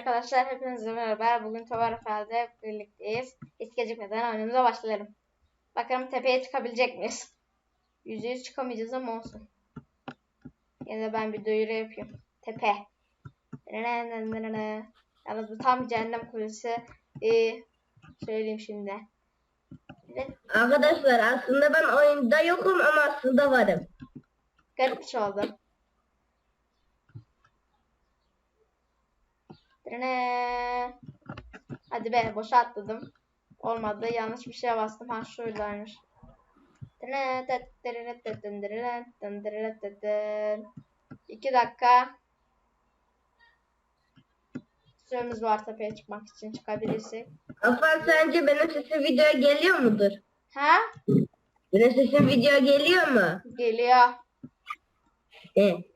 arkadaşlar hepinize merhaba. Bugün Tovar Efe'de birlikteyiz. Hiç gecikmeden oyunumuza başlayalım. Bakalım tepeye çıkabilecek miyiz? Yüzde yüz çıkamayacağız ama olsun. Yine de ben bir duyuru yapayım. Tepe. Yalnız bu tam cehennem kulesi. Ee, söyleyeyim şimdi. Evet, Arkadaşlar aslında ben oyunda yokum ama aslında varım. garip bir şey oldu. Trene. Hadi be boşa atladım. Olmadı. Yanlış bir şeye bastım. Ha şuradaymış. İki dakika. Süremiz var tepeye çıkmak için çıkabilirsek. Afan sence benim sesim videoya geliyor mudur? Ha? Benim sesim videoya geliyor mu? Geliyor. He.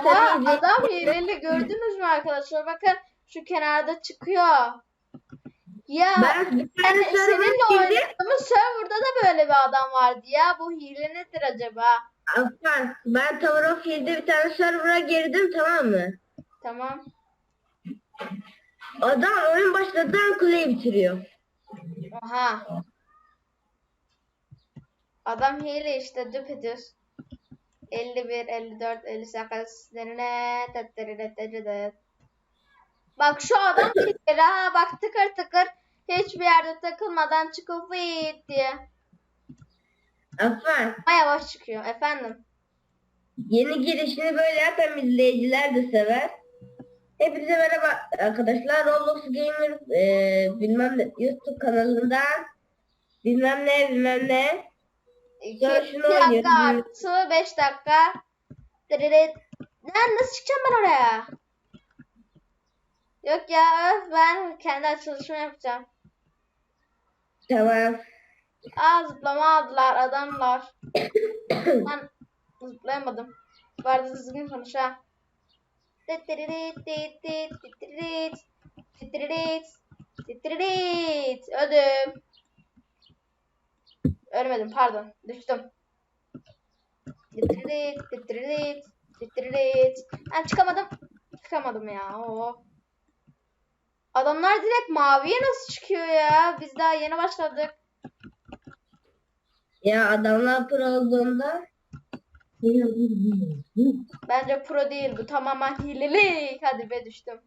O zaman izle- adam hileli gördünüz mü arkadaşlar? Bakın şu kenarda çıkıyor. Ya Ben bir tane yani seninle oynadığımız serverda da böyle bir adam vardı ya. Bu hile nedir acaba? Afan ben Tower of Hill'de bir tane server'a girdim tamam mı? Tamam. Adam oyun başladığı kuleyi bitiriyor. Oha. Adam hile işte düpedüz. 51, 54, 58 derine tetterine tetterine. Bak şu adam hileli ha bak tıkır tıkır hiçbir yerde takılmadan çıkıp vıt diye. Afan Ama yavaş çıkıyor efendim. yeni girişini böyle yap hem izleyiciler de sever. Hepinize merhaba arkadaşlar. Roblox Gamer e, bilmem ne YouTube kanalından bilmem ne bilmem ne 2 Ya şunu dakika oynayalım. artı 5 dakika. Dırırıt. Lan nasıl çıkacağım ben oraya? Yok ya öf ben kendi açılışımı yapacağım. Tamam. Aa zıplama aldılar adamlar. ben zıplayamadım. Bu arada düzgün konuş ha. Titiririt, Ölmedim pardon. Düştüm. Titiririt, titiririt, titiririt. Ben çıkamadım. Çıkamadım ya. Oo. Adamlar direkt maviye nasıl çıkıyor ya? Biz daha yeni başladık. Ya adamlar pro olduğunda Bence pro değil bu tamamen hilelik. Hadi be düştüm.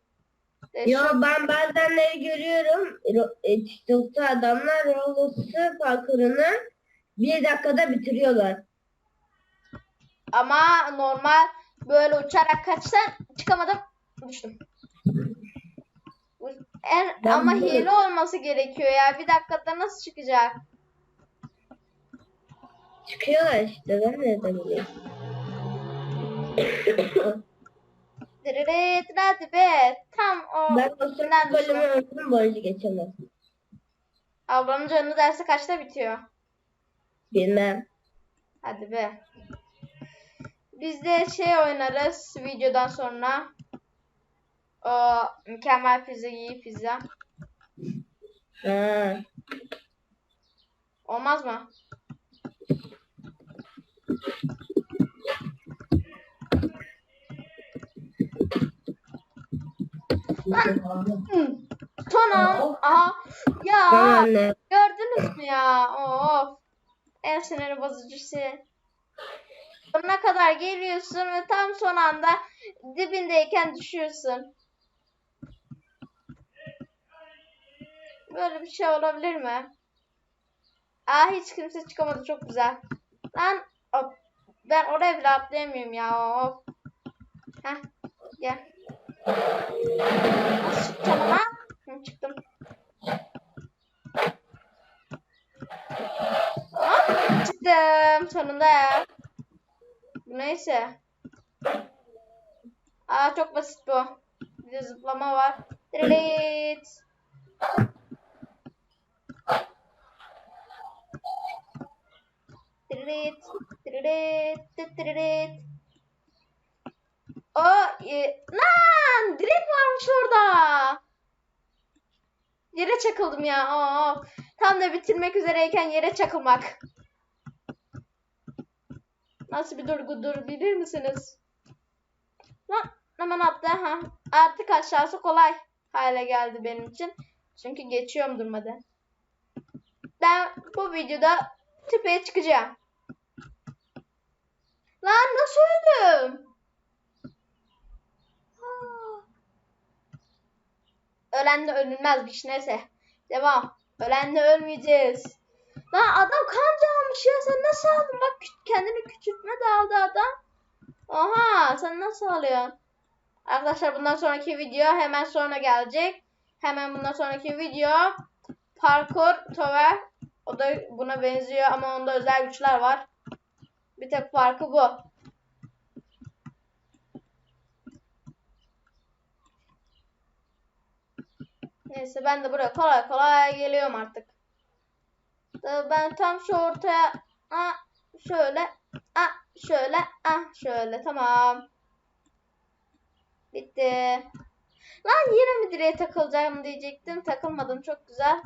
E, Yo ben bazenleri görüyorum. Ro- e, TikTok'ta adamlar Roblox'u parkurunu bir dakikada bitiriyorlar. Ama normal böyle uçarak kaçsan çıkamadım düştüm. En, Ben ama böyle- hile olması gerekiyor ya. Bir dakikada nasıl çıkacak? Çıkıyorlar işte ben nereden bileyim. Dırırıt hadi be. Tam o ben o sırada bölümü öldüm borcu geçemez. Ablamın canlı dersi kaçta bitiyor? Bilmem. Hadi be. Biz de şey oynarız videodan sonra. O mükemmel pizza yiyip pizza. Ha. Olmaz mı? Tamam. Aha. Ya Tamam gördünüz mü ya? Of. En sinir bozucu şey. Sonuna kadar geliyorsun ve tam son anda dibindeyken düşüyorsun. Böyle bir şey olabilir mi? Aa hiç kimse çıkamadı çok güzel. Lan hop. ben oraya bile atlayamıyorum ya. Hop. Heh gel. Nasıl çıkacağım ama? Hı, çıktım. Çıktım sonunda ya. Neyse. Aa çok basit bu. Bir de zıplama var. Dirilit. Dirilit. Dirilit. Dirilit. O e, lan direkt varmış orada. Yere çakıldım ya. Aa, tam da bitirmek üzereyken yere çakılmak. Nasıl bir duygudur bilir misiniz? Lan hemen attı ha. Artık aşağısı kolay hale geldi benim için. Çünkü geçiyorum durmadan. Ben bu videoda tepeye çıkacağım. Lan nasıl öldüm? Aa. Ölen de ölünmezmiş neyse. Devam. Ölen de ölmeyeceğiz. Lan adam kanca almış ya sen nasıl aldın? Bak kendini küçültme de aldı adam. Oha sen nasıl alıyorsun? Arkadaşlar bundan sonraki video hemen sonra gelecek. Hemen bundan sonraki video parkur tower. O da buna benziyor ama onda özel güçler var. Bir tek farkı bu. Neyse ben de buraya kolay kolay geliyorum artık. Da Ben tam şu ortaya ah, şöyle ah, şöyle ah, şöyle tamam. Bitti. Lan yine mi direğe takılacağım diyecektim. Takılmadım çok güzel.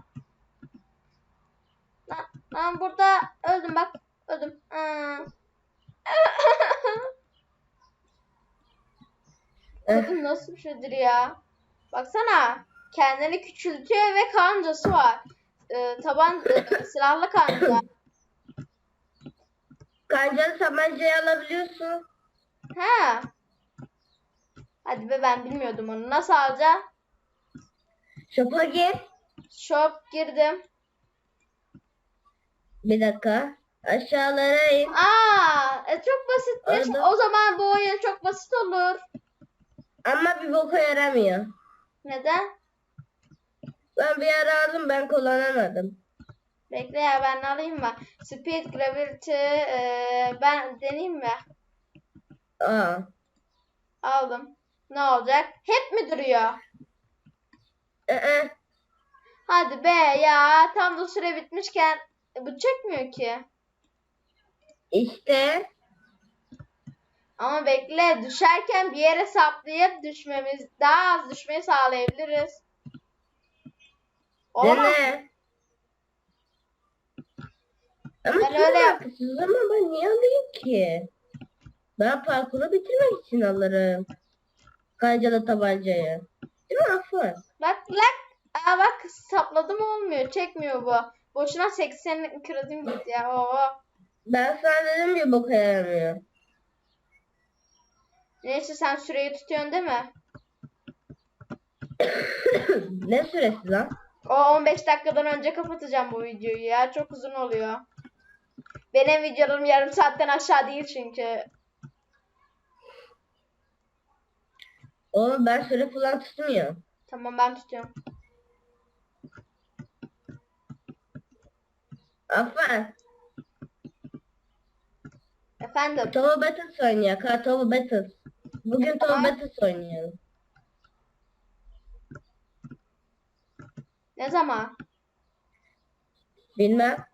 Lan, lan burada öldüm bak. Öldüm. Aa. Bakın nasıl bir şeydir ya. Baksana. Kendini küçültüyor ve kancası var. Ee, taban e, silahlı kanca. Kancalı tabancayı alabiliyorsun. Ha. Hadi be ben bilmiyordum onu. Nasıl alacağım? Shop'a gir. Shop girdim. Bir dakika. Aşağılara in. Aa, e, çok basitmiş. Orada. O zaman bu oyun çok basit olur. Ama bir boka yaramıyor. Neden? Ben bir ara aldım ben kullanamadım. Bekle ya ben alayım mı? Speed, Gravity, e, ben deneyeyim mi? Aa. Aldım. Ne olacak? Hep mi duruyor? Ee, Hadi be ya tam da süre bitmişken e, bu çekmiyor ki. işte Ama bekle düşerken bir yere saplayıp düşmemiz daha az düşmeyi sağlayabiliriz. Olamaz. dene. Ama Ben öyle yap- haklısınız ama ben niye alayım ki? Ben parkuru bitirmek için alırım. Kancalı tabancayı. Değil mi Afan? Bak bak. Aa bak sapladım olmuyor. Çekmiyor bu. Boşuna 80 kredim gitti ya. Oo. Ben sana dedim bir boka yaramıyor. Neyse sen süreyi tutuyorsun değil mi? ne süresi lan? O 15 dakikadan önce kapatacağım bu videoyu ya. Çok uzun oluyor. Benim videolarım yarım saatten aşağı değil çünkü. Oğlum ben süre falan tutmuyorum. Tamam ben tutuyorum. Afan. Efendim. Tova Battles oynayak ha Tova Battles. Bugün Tamam. Battles oynayalım. Ne zaman? Bilmem.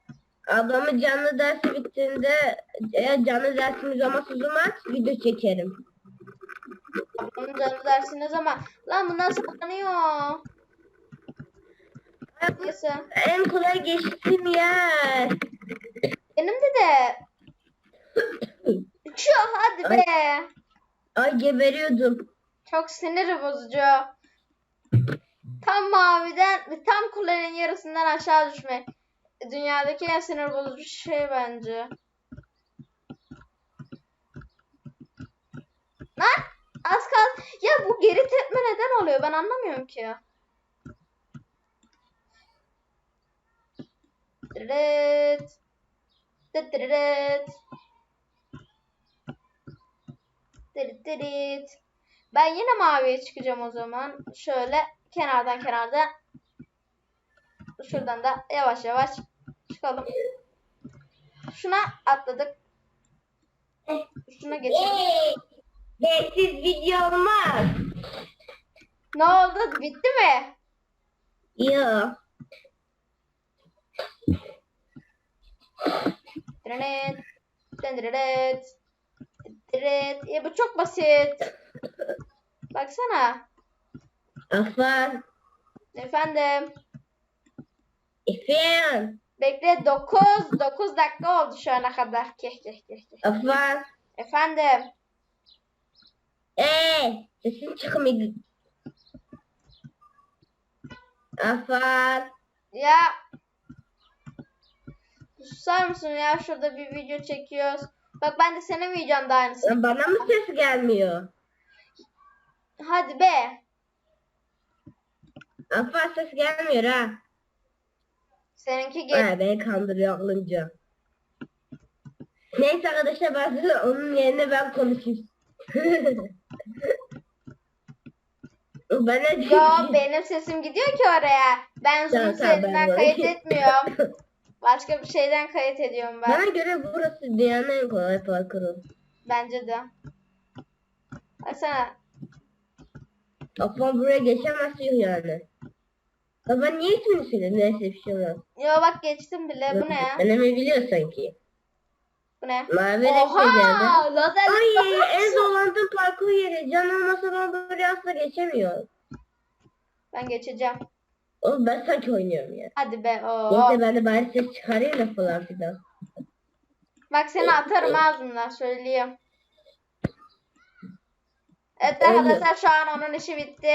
Ablamın canlı dersi bittiğinde eğer canlı dersimiz olmazsa o zaman video çekerim. Onun canlı dersi ne zaman? Lan bu nasıl kanıyor? Neyse. En kolay geçtiğim yer. Benim de de. Şu hadi be. Ay geberiyordum. Çok sinir bozucu. Tam maviden tam kulenin yarısından aşağı düşmek. Dünyadaki en sinir bozucu şey bence. Lan az kal. Ya bu geri tepme neden oluyor? Ben anlamıyorum ki. Dırırıt. Dırıt dırıt. Ben yine maviye çıkacağım o zaman. Şöyle kenardan kenardan. Şuradan da yavaş yavaş çıkalım. Şuna atladık. Şuna geçelim. Geçsiz video olmaz. Ne oldu? Bitti mi? Yok. Dırırıt. Dırırıt. Dırırıt. Ya bu çok basit. Baksana. Afan. Efendim. Efendim. Bekle 9 9 dakika oldu şu ana kadar. Keh keh keh keh. Afan. Efendim. Eee sesin çıkmıyor. Afar. Ya susar mısın ya şurada bir video çekiyoruz. Bak ben de senin videonda aynısı. Bana mı ses gelmiyor? Hadi be. Afar ses gelmiyor ha. Seninki gel. Ha beni kandırıyor aklınca. Neyse arkadaşlar ben onun yerine ben konuşayım. ben ne Yo benim sesim gidiyor ki oraya. Ben Zoom Tamam, tamam, ben kayıt etmiyorum. Başka bir şeyden kayıt ediyorum ben. Bana göre burası dünyanın en kolay parkuru. Bence de. Baksana. Afan buraya geçemezsin yani. Ya ben niye ismini söyledim? Neyse bir şey olmaz. Yo bak geçtim bile. Bu ne ya? Annemi biliyor sanki. Bu ne? Mavi renkli geldi. Oha! Lazer Ay en zorlandığım parkur yeri. Can olmasa ben böyle asla geçemiyorum. Ben geçeceğim. Oğlum ben sanki oynuyorum ya. Hadi be. Oo. Neyse ben de bari ses çıkarayım da falan filan. Bak seni atarım ağzımdan söyleyeyim. Evet arkadaşlar şu an onun işi bitti.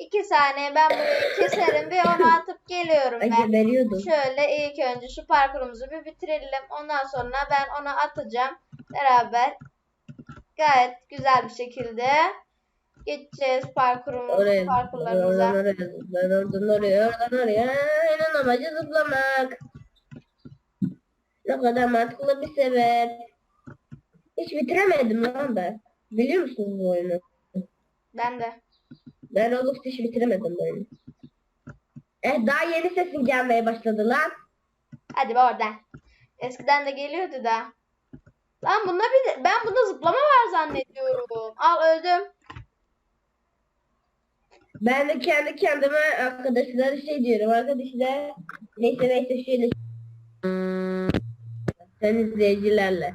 İki saniye ben burayı keserim ve onu atıp geliyorum ben. geberiyordum. Şöyle ilk önce şu parkurumuzu bir bitirelim. Ondan sonra ben onu atacağım. Beraber gayet güzel bir şekilde geçeceğiz parkurumuz, Oraya, oradan parkurlarımıza. oraya, zıplar, oradan oraya, oradan oraya. Aynen amacı zıplamak. Ne kadar mantıklı bir sebep. Hiç bitiremedim lan ben. Biliyor musunuz bu oyunu? Ben de. Ben Roblox hiç bitiremedim oyunu. Eh daha yeni sesin gelmeye başladı lan. Hadi be oradan. Eskiden de geliyordu da. Lan bunda bir de, ben bunda zıplama var zannediyorum. Al öldüm. Ben de kendi kendime arkadaşlara şey diyorum. Arkadaşlar neyse neyse şöyle sen izleyicilerle.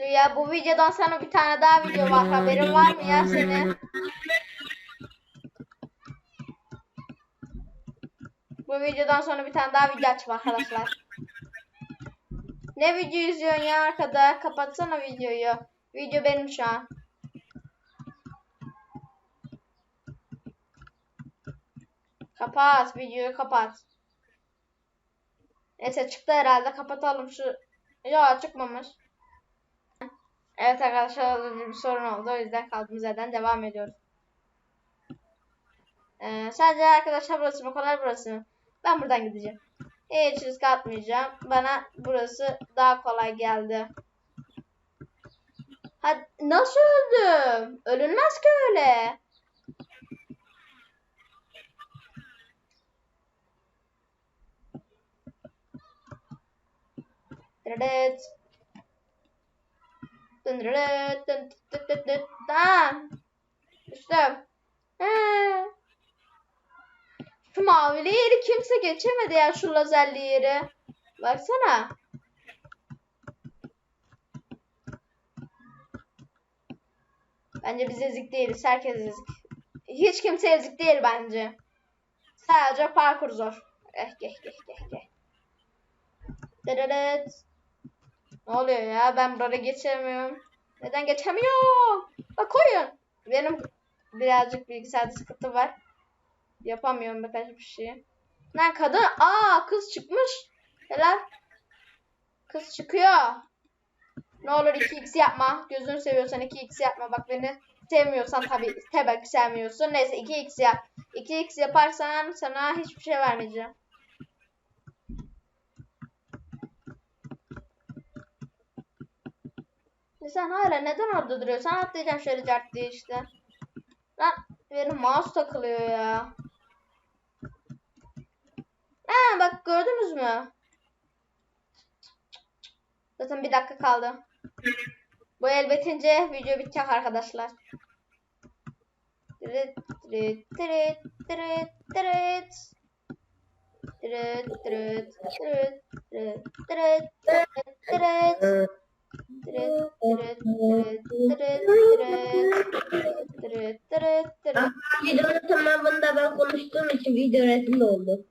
Dur ya bu videodan sonra bir tane daha video var. Haberin var mı ya senin? Bu videodan sonra bir tane daha video açım arkadaşlar. Ne video izliyorsun ya arkada? Kapatsana videoyu. Video benim şu an. Kapat. Videoyu kapat. Neyse çıktı herhalde. Kapatalım şu. Ya çıkmamış. Evet arkadaşlar önce bir sorun oldu. O yüzden kaldığımız yerden devam ediyoruz. Ee, sadece arkadaşlar burası mı kolay burası mı? Ben buradan gideceğim. Hiç risk atmayacağım. Bana burası daha kolay geldi. Hadi, nasıl öldüm? Ölünmez ki öyle. Dırıdıt. Tamam. Düştüm. He. Şu mavili yeri kimse geçemedi ya şu lazerli yeri. Baksana. Bence biz ezik değiliz. Herkes ezik. Hiç kimse ezik değil bence. Sadece parkur zor. Eh geh geh geh geh. Dırırıt. Ne oluyor ya? Ben buraya geçemiyorum. Neden geçemiyorum? Bak koyun. Benim birazcık bilgisayarda sıkıntı var. Yapamıyorum birkaç bir şey. Lan kadın. Aa kız çıkmış. Helal. Kız çıkıyor. Ne olur 2x yapma. Gözünü seviyorsan 2x yapma. Bak beni sevmiyorsan tabii tabii sevmiyorsun. Neyse 2x yap. 2x yaparsan sana hiçbir şey vermeyeceğim. Sen hala neden orada duruyorsun? Sen atlayacaksın şöyle cart diye işte. Lan benim mouse takılıyor ya. Ha bak gördünüz mü? Zaten bir dakika kaldı. Bu el bitince video bitecek arkadaşlar. Tırıt tırıt tırıt tırıt tırıt. Tırıt tırıt tırıt tırıt tırıt tırıt tırıt. Videonun tamamında ben konuştuğum için video resimli oldu.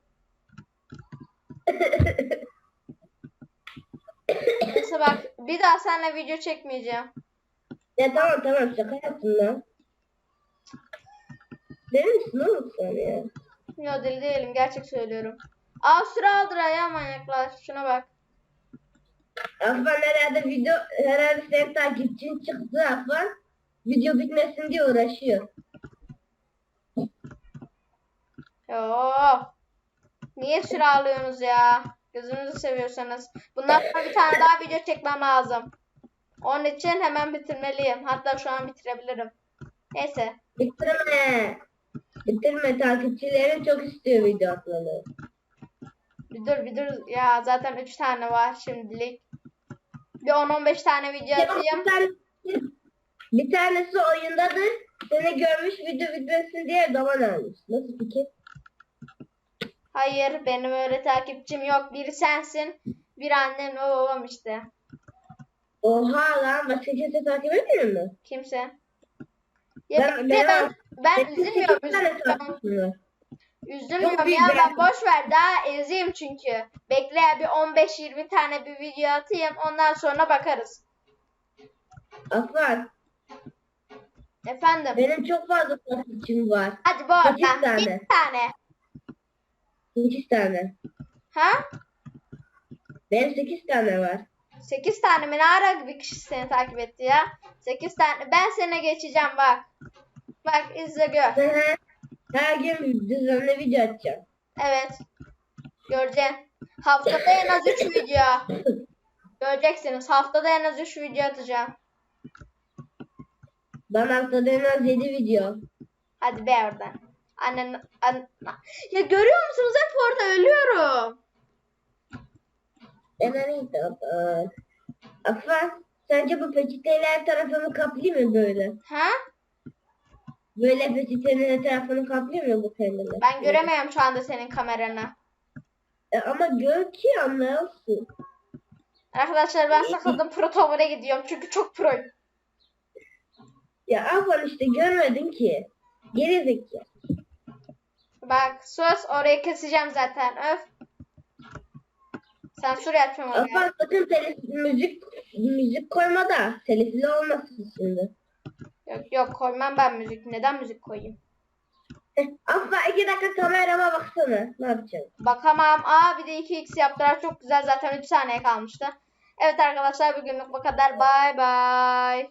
Neyse bak Bir daha seninle video çekmeyeceğim. Ya tamam tamam şaka yaptım lan. Deli misin oğlum sen ya? Yok deli değilim gerçek söylüyorum. Aa süre aldı ya manyaklar. Şuna bak. Afan herhalde video herhalde senin takipçin çıktı Afan. Video bitmesin diye uğraşıyor. Yo. Niye süre alıyorsunuz ya? Gözünüzü seviyorsanız. Bundan sonra bir tane daha video çekmem lazım. Onun için hemen bitirmeliyim. Hatta şu an bitirebilirim. Neyse. Bitirme. Bitirme takipçilerin çok istiyor video atmanı. Bir dur bir dur. Ya zaten 3 tane var şimdilik. Bir 10-15 tane video Ya atayım. bir, tanesi, bir tanesi oyundadır. Seni görmüş video bitmesin diye zaman almış. Nasıl fikir? Hayır benim öyle takipçim yok. Biri sensin. Bir annem ve babam işte. Oha lan başka kimse takip etmiyor mu? Kimse. Ya Ben- ben, ben- ben, ben üzülmüyorum. tane üzülmüyorum. Üzülmüyorum Çok ya ben boş ver daha ezeyim çünkü. Bekle ya bir 15-20 tane bir video atayım ondan sonra bakarız. Afan Efendim. benim çok fazla takipçim var. Hadi bu arada sekiz tane. bir tane. 8 tane. Ha? Benim 8 tane var. 8 tane mi? Ne ara bir kişi seni takip etti ya? 8 tane. Ben sana geçeceğim bak. Bak izle gör. Her, gün düzenli video atacağım. Evet. Göreceksin. Haftada en az 3 video. Göreceksiniz. Haftada en az 3 video atacağım. Ben haftada en az 7 video. Hadi be oradan. Annen, an, ya görüyor musunuz hep orada ölüyorum. En iyi de Afan sence bu peçeteyle her tarafını kaplayayım mı böyle? Ha? Böyle peçetenin her tarafını kaplayayım mı bu kendine? Ben göremiyorum şu anda senin kameranı. E, ama gör ki anlayasın. Arkadaşlar ben sakıldım pro tavara gidiyorum çünkü çok proyum. Ya Afan işte görmedin ki. Geri zekalı. Bak söz orayı keseceğim zaten öf. Sansür yapacağım oraya. Afan sakın telif müzik müzik koyma da telifli olmasın şimdi. Yok yok koymam ben müzik. Neden müzik koyayım? Eh, Afan iki dakika kamerama baksana. Ne yapacaksın? Bakamam. Aa bir de 2x yaptılar. Çok güzel zaten 3 saniye kalmıştı. Evet arkadaşlar bugünlük bu kadar. Bay bay.